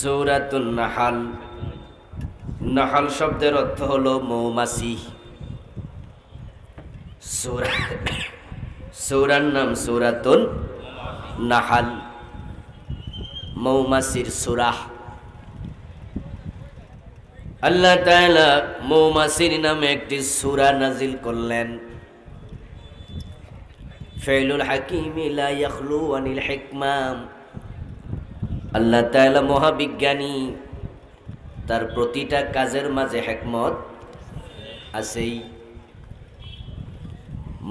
সৌরাতুন Nahal. Nahal শব্দের অর্থ হল মৌমাছি। সৌরা সৌরার নাম সৌরাতুন নাহাল। মৌমাছির সুরাহ আল্লাহ তাআলা মৌমাছির নামে একটি সূরা নাজিল করলেন। ফেলুল হাকিম লা ইয়াখলু আনিল হিকমাম আল্লাহ তাআলা মহাবিজ্ঞানী, তার প্রতিটা কাজের মাঝে হেকমত আছেই।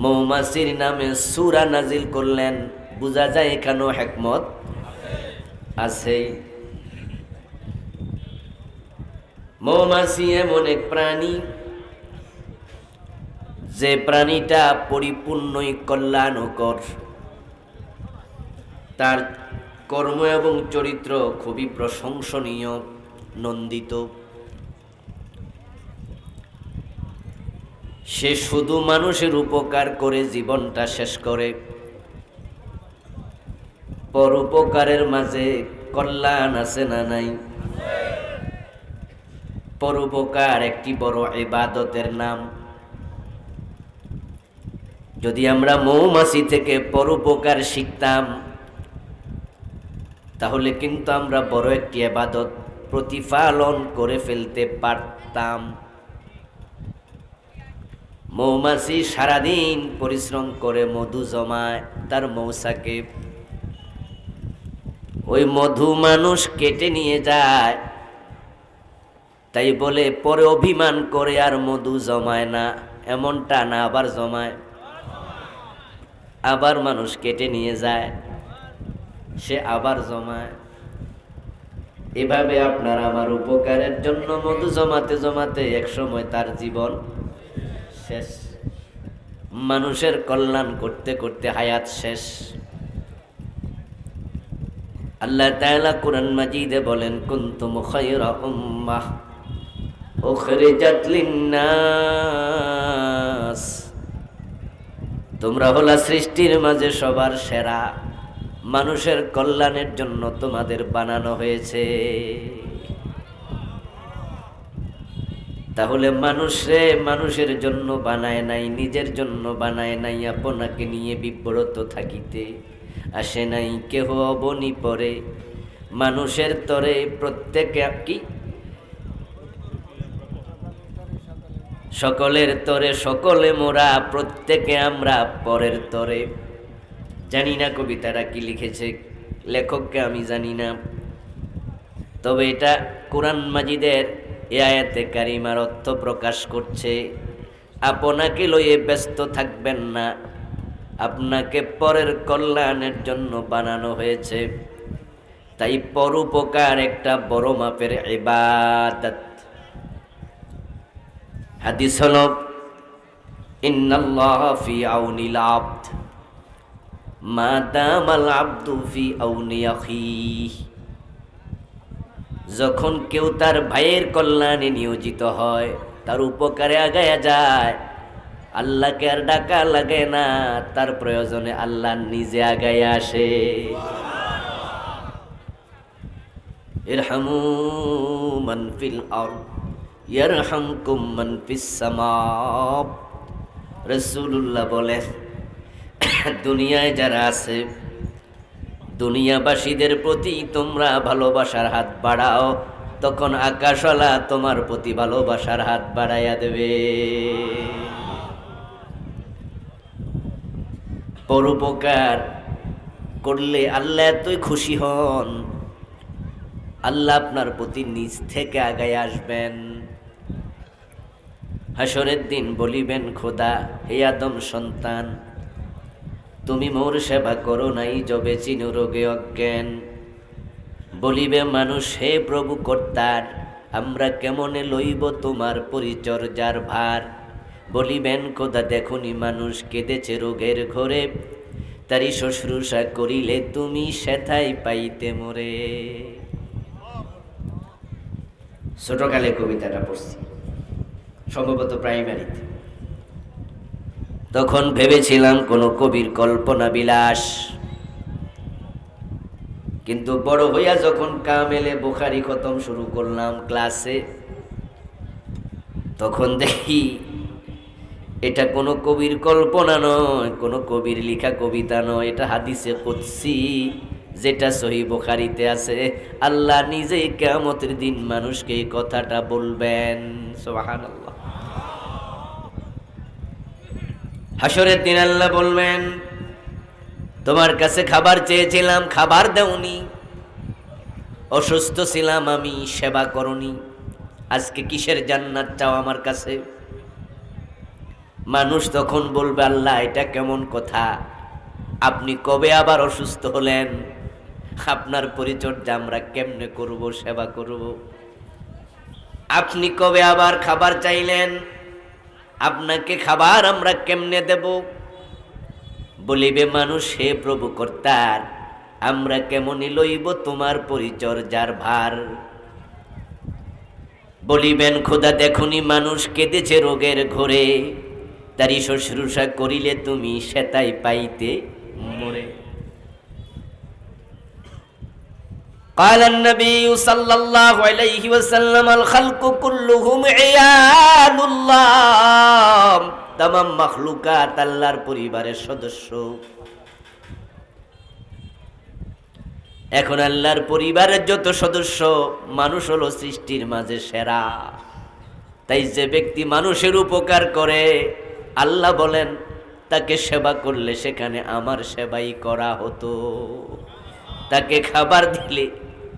মৌমাছির নামে সূরা নাজিল করলেন, বোঝা যায় এখানেও হেকমত আছেই। মৌমাছি এমন এক প্রাণী, যে প্রাণীটা পরিপূর্ণই কল্যাণকর। তার কর্ম এবং চরিত্র খুবই প্রশংসনীয়, নন্দিত। সে শুধু মানুষের উপকার করে জীবনটা শেষ করে। পরোপকারের মাঝে কল্যাণ আছে না নাই? পরোপকার একটি বড় ইবাদতের নাম। যদি আমরা মৌমাছি থেকে পরোপকার শিখতাম তাহলে কিন্তু আমরা বড় একটি আবাদত প্রতিফলন করে ফেলতে পারতাম। মৌমাছি সারাদিন পরিশ্রম করে মধু জমায়, তার মৌসাকে। ওই মধু মানুষ কেটে নিয়ে যায়, তাই বলে পরে অভিমান করে আর মধু জমায় না, এমনটা না, আবার জমায়। আবার মানুষ কেটে নিয়ে যায়। সে আবার জমায়। এভাবে আপনার আমার উপকারের জন্য মধু জমাতে জমাতে একসময় তার জীবন শেষ। মানুষের কল্যাণ করতে করতে হায়াত শেষ। আল্লাহ তাআলা কোরআন মাজিদে বলেন, কুনতুম খায়রা উম্মাহ উখরিজাত লিন্নাস। তোমরা হলা সৃষ্টির মাঝে সবার সেরা। মানুষের কল্যাণের জন্য তোমাদের বানানো হয়েছে। তাহলে মানুষে মানুষের জন্য বানায় নাই, নিজের জন্য বানায় নাই, আপনাকে নিয়ে বিব্রত থাকিতে আসে নাই, কেহ অবনি পরে। মানুষের তরে প্রত্যেকে কি? সকলের তরে সকলে মোরা, প্রত্যেকে আমরা পরের তরে। জানি না কবিতাটা কি লিখেছে, লেখককে আমি জানি না। তবে এটা কোরআন মাজিদের এ আয়াতে কারিমার অর্থ প্রকাশ করছে, আপনাকে লইয়ে ব্যস্ত থাকবেন না। আপনাকে পরের কল্যাণের জন্য বানানো হয়েছে। তাই পরোপকার একটা বড় মাপের ইবাদত। হাদিস হল, ইন্নাল্লাহ ফি আউনিল আবদ। যখন কেউ তার ভাইয়ের কল্যাণে নিয়োজিত হয়, তার উপকারে আগায়া যায়। আল্লাহকে আর ডাকা লাগে না, তার প্রয়োজনে আল্লাহ নিজে আগায় আসে। ইরহামু দুনিয়ায় যারা আছে, দুনিয়াবাসীদের প্রতি তোমরা ভালোবাসার হাত বাড়াও, তখন আকাশওয়ালা তোমার প্রতি ভালোবাসার হাত বাড়াইয়া দেবে। পরোপকার করলে আল্লাহ এতই খুশি হন, আল্লাহ আপনার প্রতি নিজ থেকে আগায় আসবেন। হাসরের দিন বলিবেন, খোদা, হে আদম সন্তান তুমি মোর সেবা করো নাই যবে চিনু রোগে অজ্ঞান। বলিবে মানুষ, হে প্রভু কর্তার, আমরা কেমনে লইব তোমার পরিচর্যার ভার? বলিবেন, খোদা দেখুনি মানুষ কেঁদেছে রোগের ঘরে তারি শুশ্রূষা করিলে তুমি সেথাই পাইতে মোরে। ছোটকালে কবিতাটা পড়ছি, সম্ভবত প্রাইমারিতে তখন ভেবেছিলাম কোনো কবির কল্পনা বিলাস। কিন্তু বড় হইয়া যখন কামেলে বোখারি খতম শুরু করলাম ক্লাসে, তখন দেখি এটা কোনো কবির কল্পনা নয়, কোনো কবির লেখা কবিতা নয়, এটা হাদিসে কুদসি, যেটা সহি বোখারিতে আছে, আল্লাহ নিজেই কেয়ামতের দিন মানুষকে এই কথাটা বলবেন। সুবহানাল্লাহ। হাসরের দিন আল্লাহ বলবেন, তোমার কাছে খাবার চেয়েছিলাম, খাবার দেওনি। অসুস্থ ছিলাম আমি, সেবা করনি। আজকে কিসের জান্নাত চাও আমার কাছে? মানুষ তখন বলবে, আল্লাহ, এটা কেমন কথা? আপনি কবে আবার অসুস্থ হলেন? আপনার পরিচর্যা আমরা কেমনে করব, সেবা করব? আপনি কবে আবার খাবার চাইলেন? আপনাকে খাবার আমরা কেমনে দেব? বলিবে মানুষ, হে প্রভু কর্তার, আমরা কেমনি লইব তোমার পরিচর্যার ভার? বলিবেন, খোদা, দেখুনি, মানুষ কেঁদেছে রোগের ঘরে। তারি শুশ্রূষা করিলে তুমি সেতাই পাইতে মরে قال النبي صلى الله عليه وسلم الخلق كلهم عيال الله তামাম মাখলুকাত আল্লাহর পরিবারের সদস্য এখন আল্লাহর পরিবারের যত সদস্য মানুষ হলো সৃষ্টির মাঝে সেরা তাই যে ব্যক্তি মানুষের উপকার করে আল্লাহ বলেন তাকে সেবা করলে সেখানে আমার সেবাই করা হতো তাকে খাবার দিলে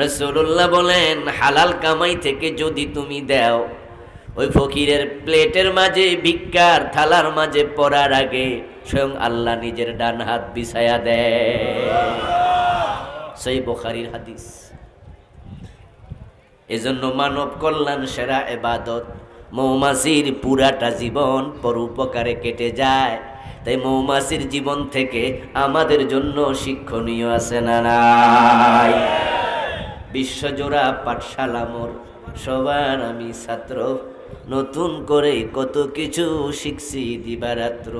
রসুল্লাহ বলেন, হালাল কামাই থেকে যদি তুমি দাও, ওই ফকিরের প্লেটের মাঝে ভিক্ষার থালার মাঝে পড়ার আগে স্বয়ং আল্লাহ নিজের ডান হাত বিছায়া দেয়। সেই হাদিস। এজন্য মানব কল্যাণ সেরা এবাদত। মৌমাছির পুরাটা জীবন পরোপকারে কেটে যায়। তাই মৌমাছির জীবন থেকে আমাদের জন্য শিক্ষণীয় আছে না নাই? বিশ্বজোড়া পাঠশালা মোর। সবার আমি ছাত্র, নতুন করে কত কিছু শিখছি দিবারাত্র।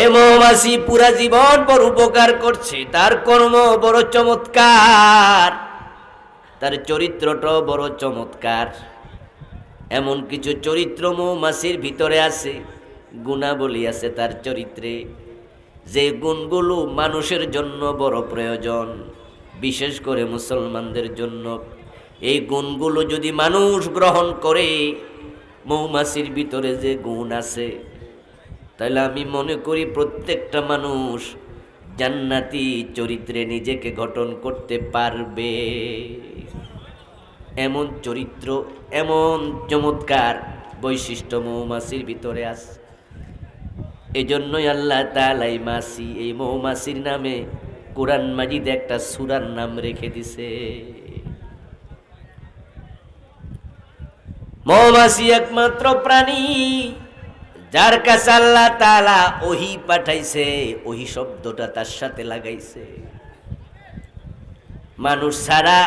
এ মৌমাছি পুরা জীবন বড় উপকার করছে, তার কর্ম বড় চমৎকার, তার চরিত্রটাও বড় চমৎকার। এমন কিছু চরিত্র মৌমাছির ভিতরে আছে, গুণাবলী আছে তার চরিত্রে। যে গুণগুলো মানুষের জন্য বড় প্রয়োজন, বিশেষ করে মুসলমানদের জন্য, এই গুণগুলো যদি মানুষ গ্রহণ করে, মৌমাছির ভিতরে যে গুণ আছে, তাহলে আমি মনে করি প্রত্যেকটা মানুষ জান্নাতি চরিত্রে নিজেকে গঠন করতে পারবে। এমন চরিত্র, এমন চমৎকার বৈশিষ্ট্য মৌমাছির ভিতরে আছে। এই জন্যই আল্লাহ তালাই মাসি, এই মৌমাছির নামে কোরআন মাজিদ একটা সুরার নাম রেখে দিছে। মৌমাছি একমাত্র প্রাণী, যার কাছে আল্লাহ তালা ওহি পাঠাইছে, ওহি শব্দটা তার সাথে লাগাইছে। মানুষ ছাড়া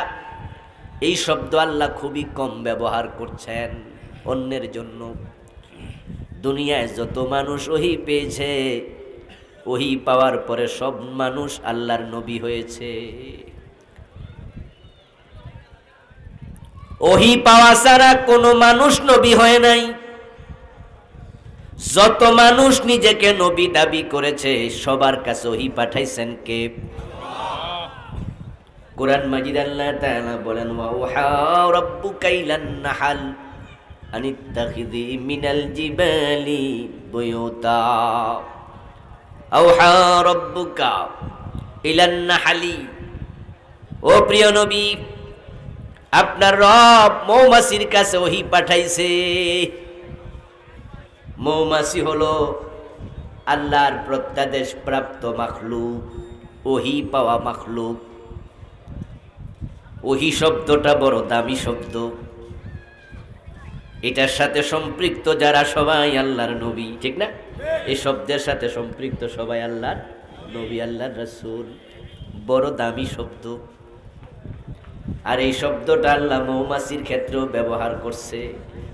এই শব্দ আল্লাহ খুবই কম ব্যবহার করছেন অন্যের জন্য। দুনিয়ায় যত মানুষ ওহি পেয়েছে, ওহি পাওয়ার পরে সব মানুষ আল্লাহর নবী হয়েছে। ওহি পাওয়া ছাড়া কোনো মানুষ নবী হয় নাই। যত মানুষ নিজেকে নবী দাবি করেছে, সবার কাছে ওহি পাঠাইছেন কে? কোরআন মাজিদ আল্লাহ বলেন ওহা রাব্বুকা ইলান নাহাল। ও আপনার রব মৌমাছির কাছে ওহি পাঠাইছে। মৌমাছি হলো আল্লাহর প্রত্যাদেশ প্রাপ্ত মাখলুক, ওহি পাওয়া মাখলুক। ওহি শব্দটা বড় দামি শব্দ। এটার সাথে সম্পৃক্ত যারা সবাই আল্লাহর নবী, ঠিক না? এই শব্দের সাথে সম্পৃক্ত সবাই আল্লাহর নবী, আল্লাহর রাসূল। বড় দামি শব্দ। আর এই শব্দটা আল্লাহ মৌমাছির ক্ষেত্রেও ব্যবহার করছে।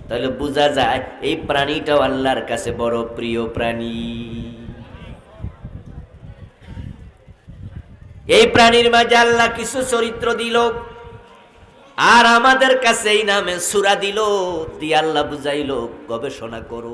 তাহলে বোঝা যায়, এই প্রাণীটাও আল্লাহর কাছে বড় প্রিয় প্রাণী। এই প্রাণীর মাঝে আল্লাহ কিছু চরিত্র দিল। আর আমাদের কাছে এই নামে সুরা দিল দিয়ে আল্লাহ বুঝাইল গবেষণা করো।